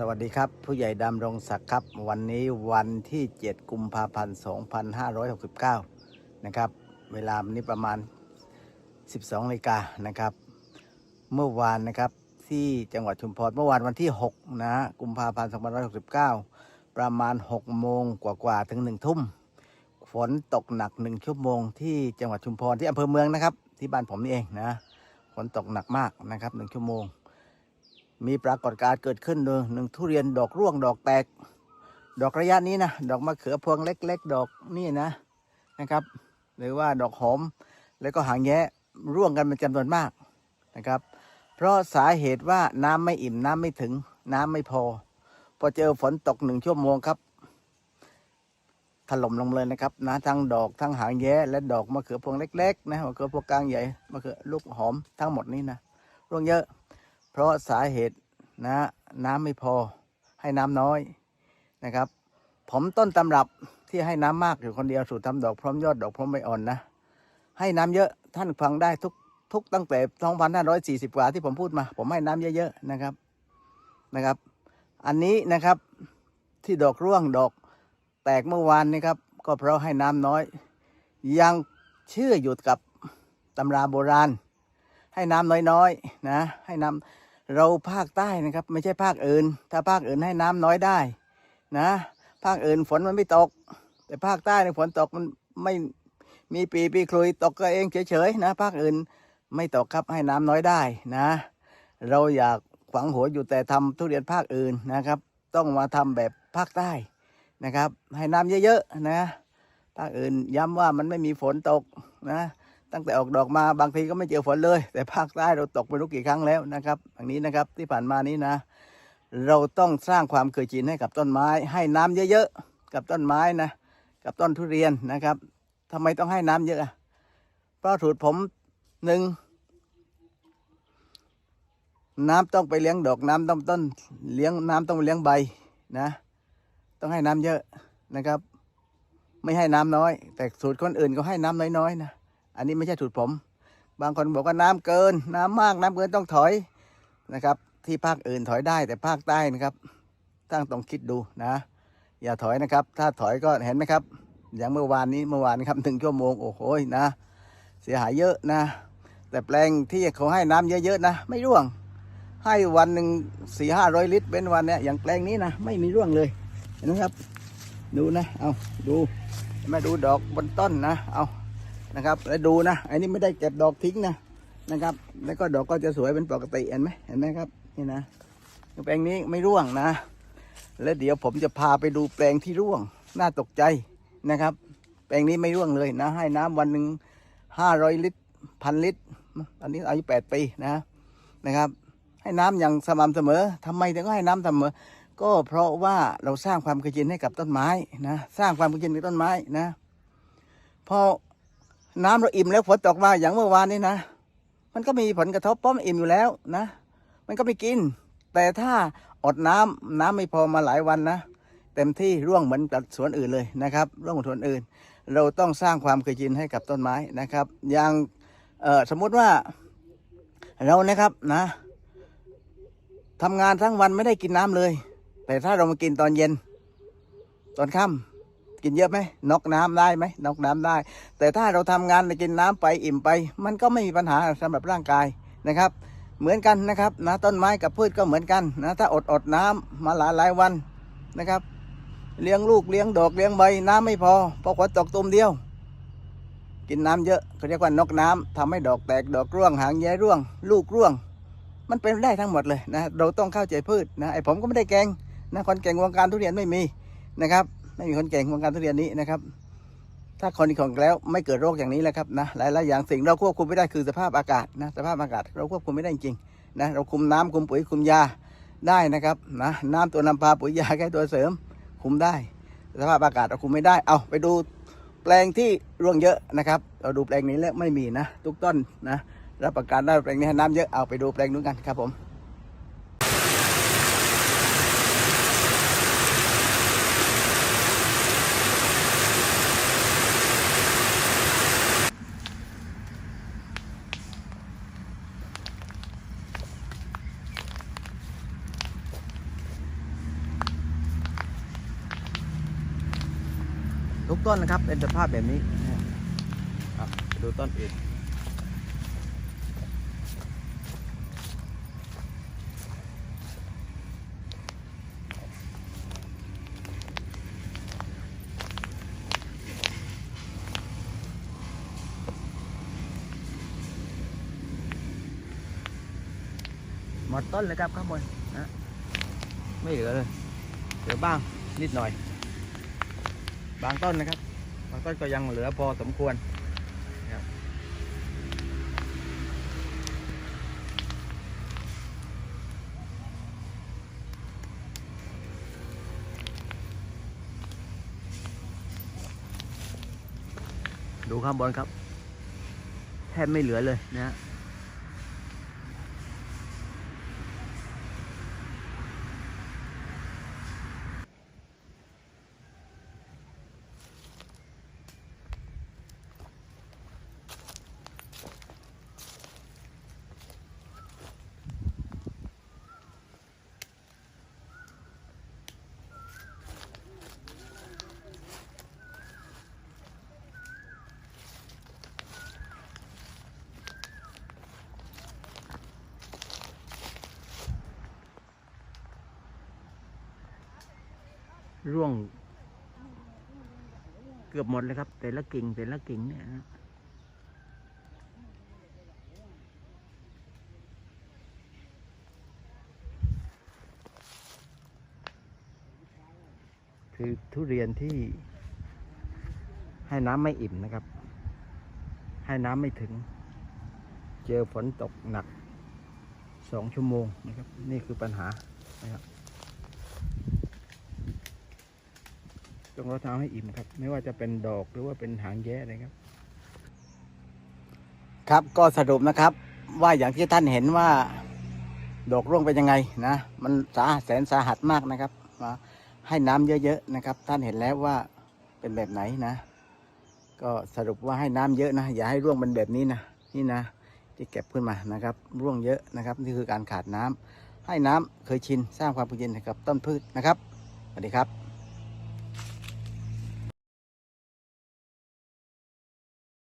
สวัสดีครับ ผู้ใหญ่ดำรงศักดิ์ครับ วันนี้วันที่ 7 กุมภาพันธ์ 2569 นะครับ เวลานี้ประมาณ 12นาฬิกานะครับ เมื่อวานนะครับที่จังหวัดชุมพรเมื่อวานวันที่ 6 นะกุมภาพันธ์ 2569 ประมาณ 6 โมงกว่าๆถึง 1 ทุ่ม ฝนตกหนัก 1 ชั่วโมง ที่จังหวัดชุมพรที่อำเภอเมืองนะครับ ที่บ้านผมนี่เองนะฝนตกหนักมากนะครับ 1 ชั่วโมง มีปรากฏการณ์เกิดขึ้นเลยหนึ่งทุเรียนดอกร่วงดอกแตก ดอกระยะนี้นะดอกมะเขือพวงเล็ก ๆ ดอกนี่นะนะครับ หรือว่าดอกหอม แล้วก็หางแย้ร่วงกันเป็นจำนวนมากนะครับ เพราะสาเหตุว่าน้ำไม่อิ่มน้ำไม่ถึง น้ำไม่พอ พอเจอฝนตกหนึ่งชั่วโมงครับถล่มลงเลยนะครับนะทั้งดอกทั้งหางแย้และดอกมะเขือพวงเล็กๆนะมะเขือพวงกลางใหญ่มะเขือลูกหอมทั้งหมดนี้นะร่วงเยอะ เพราะสาเหตุนะน้ำไม่พอให้น้ำน้อยนะครับ ผมต้นตำรับที่ให้น้ำมากอยู่คนเดียวสูตรทำดอกพร้อมยอดดอกพร้อมใบอ่อนนะ ให้น้ำเยอะท่านฟังได้ทุกทุกตั้งแต่ 2,540 กว่าที่ผมพูดมา ผมให้น้ำเยอะๆนะครับนะครับ อันนี้นะครับที่ดอกร่วงดอกแตกเมื่อวานนี่ครับก็เพราะให้น้ำน้อย ยังเชื่ออยู่กับตำราโบราณ ให้น้ำน้อยๆนะให้น้ำ เราภาคใต้นะครับ ไม่ใช่ภาคอื่น ถ้าภาคอื่นให้น้ำน้อยได้ นะ ภาคอื่นฝนมันไม่ตก แต่ภาคใต้เนี่ยฝนตกมันไม่มีปีปีคลุยตกก็เองเฉยๆนะ ภาคอื่นไม่ตกครับให้น้ำน้อยได้นะ เราอยากขวางหัวอยู่แต่ทำทุเรียนภาคอื่นนะครับ ต้องมาทำแบบภาคใต้นะครับ ให้น้ำเยอะๆนะภาคอื่นย้ำว่ามันไม่มีฝนตกนะ ตั้งแต่ออกดอกมาบางทีก็ไม่เจอฝนเลย แต่ภาคใต้เราตกไม่รู้กี่ครั้งแล้วนะครับอย่างนี้นะครับที่ผ่านมานี้นะ เราต้องสร้างความเคยชินให้กับต้นไม้ ให้น้ำเยอะๆกับต้นไม้นะ กับต้นทุเรียนนะครับทำไมต้องให้น้ำเยอะอะเพราะสูตรผมหนึ่งน้ำต้องไปเลี้ยงดอกน้ำต้องต้นเลี้ยงน้ำต้องเลี้ยงใบนะ ต้องให้น้ำเยอะนะครับ ไม่ให้น้ำน้อย แต่สูตรคนอื่นก็ให้น้ำน้อยๆนะ อันนี้ไม่ใช่สูตรผม บางคนบอกว่าน้ำเกิน น้ำมากน้ำเกินต้องถอยนะครับ ที่ภาคอื่นถอยได้แต่ภาคใต้นะครับตั้งต้องคิดดูนะ อย่าถอยนะครับ ถ้าถอยก็เห็นไหมครับ อย่างเมื่อวานนี้เมื่อวานครับหนึ่งชั่วโมงโอ้โหนะ เสียหายเยอะนะ แต่แปลงที่เขาให้น้ำเยอะๆนะ ไม่ร่วง ให้วันหนึ่งสี่ห้าร้อยลิตรเป็นวันเนี้ยอย่างแปลงนี้นะไม่มีร่วงเลยเห็นไหมครับ ดูนะเอาดูมาดูดอกบนต้นนะเอา นะครับแล้วดูนะอันนี้ไม่ได้เก็บดอกทิ้งนะนะครับ แล้วก็ดอกก็จะสวยเป็นปกติเห็นไหมเห็นไหมครับนี่นะแปลงนี้ไม่ร่วงนะ แล้วเดี๋ยวผมจะพาไปดูแปลงที่ร่วงน่าตกใจนะครับ แปลงนี้ไม่ร่วงเลยนะ ให้น้ำวันหนึ่งห้าร้อยลิตรพันลิตรอันนี้อายุแปดปีนะนะครับ ให้น้ำอย่างสม่ำเสมอทำไมถึงให้น้ำเสมอ ก็เพราะว่าเราสร้างความเคยชินให้กับต้นไม้นะ สร้างความเคยชินกับต้นไม้นะพอ น้ำเราอิ่มแล้วฝนตกมาอย่างเมื่อวานนี้นะ มันก็มีผลกระทบเพราะมันอิ่มอยู่แล้วนะ มันก็ไม่กิน แต่ถ้าอดน้ำน้ำไม่พอมาหลายวันนะเต็มที่ร่วงเหมือนกับสวนอื่นเลยนะครับร่วงเหมือนสวนอื่น เราต้องสร้างความเคยชินให้กับต้นไม้นะครับ อย่างสมมุติว่าเรานะครับนะทำงานทั้งวันไม่ได้กินน้ำเลย แต่ถ้าเรามากินตอนเย็น ตอนค่ำ กินเยอะไหมนอกน้ำได้ไหมนอกน้ำได้ แต่ถ้าเราทำงานกินน้ำไปอิ่มไป มันก็ไม่มีปัญหาสำหรับร่างกายนะครับ เหมือนกันนะครับนะต้นไม้กับพืชก็เหมือนกันนะถ้าอดอดน้ำมาหลายหลายวันนะครับ เลี้ยงลูกเลี้ยงดอกเลี้ยงใบน้ำไม่พอพอฝนตกตุ่มเดียว กินน้ำเยอะเขาเรียกว่านกน้ำทำให้ดอกแตกดอกร่วงหางแย้ร่วง ลูกร่วง มันเป็นได้ทั้งหมดเลยนะเราต้องเข้าใจพืชนะไอผมก็ไม่ได้เก่งนะคนเก่งวงการทุเรียนไม่มีนะครับ ไม่มีคนเก่งวงการทุเรียนนี้นะครับ ถ้าคนของแล้วไม่เกิดโรคอย่างนี้แหละครับนะหลายๆอย่างสิ่งเราควบคุมไม่ได้คือสภาพอากาศนะสภาพอากาศเราควบคุมไม่ได้จริงนะเราคุมน้ำคุมปุ๋ยคุมยาได้นะครับนะน้ำตัวนำพาปุ๋ยยาแค่ตัวเสริม คุมได้ สภาพอากาศเราคุมไม่ได้เอาไปดูแปลงที่ร่วงเยอะนะครับ เราดูแปลงนี้แล้วไม่มีนะ ทุกต้นนะรับประกันได้แปลงนี้ให้น้ำเยอะเอาไปดูแปลงนู้นกันครับผม กต้นนะครับ เป็นสภาพแบบนี้นะอะไปดูต้นอื่นหมดต้นเลยครับข้างบนนะไม่เหลือเลยเหลือบ้างนิดหน่อย บางต้นนะครับ บางต้นก็ยังเหลือพอสมควรนะครับดูข้างบนครับ แทบไม่เหลือเลยนะฮะ ร่วง เกือบหมดเลยครับ แต่ละกิ่งแต่ละกิ่งเนี่ยนะคือทุเรียนที่ให้น้ำไม่อิ่มนะครับ ให้น้ำไม่ถึง เจอฝนตกหนักสองชั่วโมงนะครับ นี่คือปัญหานะครับ ต้องเราทำให้อิ่มครับ ไม่ว่าจะเป็นดอกหรือว่าเป็นหางแย้นะครับ ครับก็สรุปนะครับ ว่าอย่างที่ท่านเห็นว่า ดอกร่วงเป็นยังไงนะ มันสาแสนสาหัสมากนะครับมาให้น้ำเยอะๆนะครับ ท่านเห็นแล้วว่าเป็นแบบไหนนะ ก็สรุปว่าให้น้ำเยอะนะ อย่าให้ร่วงเป็นแบบนี้นะนี่นะ ที่เก็บขึ้นมานะครับ ร่วงเยอะนะครับ นี่คือการขาดน้ำให้น้ำเคยชินสร้างความเย็นให้กับต้นพืชนะครับสวัสดีครับ